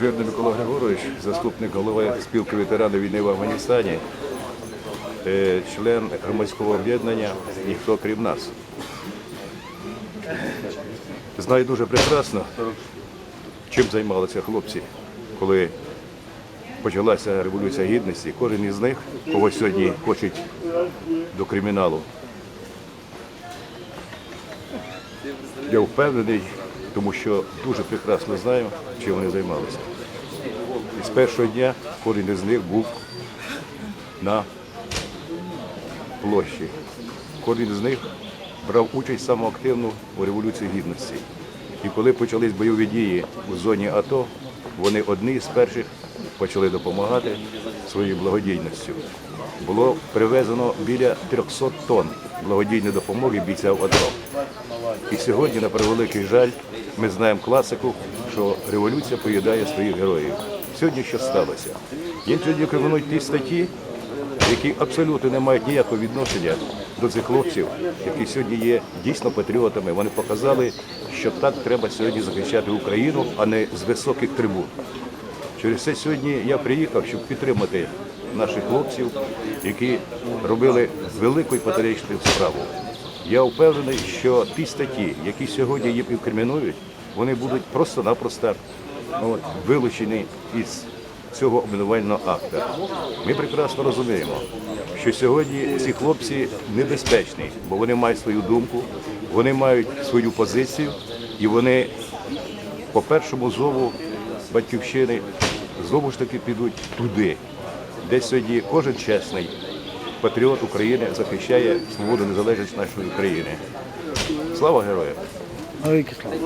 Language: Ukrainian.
Жирний Микола Григорович, заступник голови спілки ветеранів війни в Афганістані, е, член громадського об'єднання Ніхто крім нас. Знаю дуже прекрасно, чим займалися хлопці, коли почалася революція гідності. Кожен із них, кого сьогодні хочуть до криміналу. Я впевнений, тому що дуже прекрасно знаю, чим вони займалися. І з першого дня кожен із них був на площі. Кожен з них брав участь самоактивну у Революції Гідності. І коли почались бойові дії у зоні АТО, вони одні з перших почали допомагати своєю благодійністю. Було привезено біля 300 тонн благодійної допомоги бійцям АТО. І сьогодні, на превеликий жаль, ми знаємо класику, що революція поїдає своїх героїв. Сьогодні що сталося? Є сьогодні кримінують ті статті, які абсолютно не мають ніякого відношення до цих хлопців, які сьогодні є дійсно патріотами. Вони показали, що так треба сьогодні захищати Україну, а не з високих трибун. Через це сьогодні я приїхав, щоб підтримати наших хлопців, які робили велику патріотичну справу. Я впевнений, що ті статті, які сьогодні їм інкримінують, вони будуть просто-напросто от, вилучені із цього обвинувального акта. Ми прекрасно розуміємо, що сьогодні ці хлопці небезпечні, бо вони мають свою думку, вони мають свою позицію і вони по першому зову батьківщини знову ж таки підуть туди, де сьогодні кожен чесний патріот України захищає свободу незалежність нашої країни. Слава героям! Навіки слава.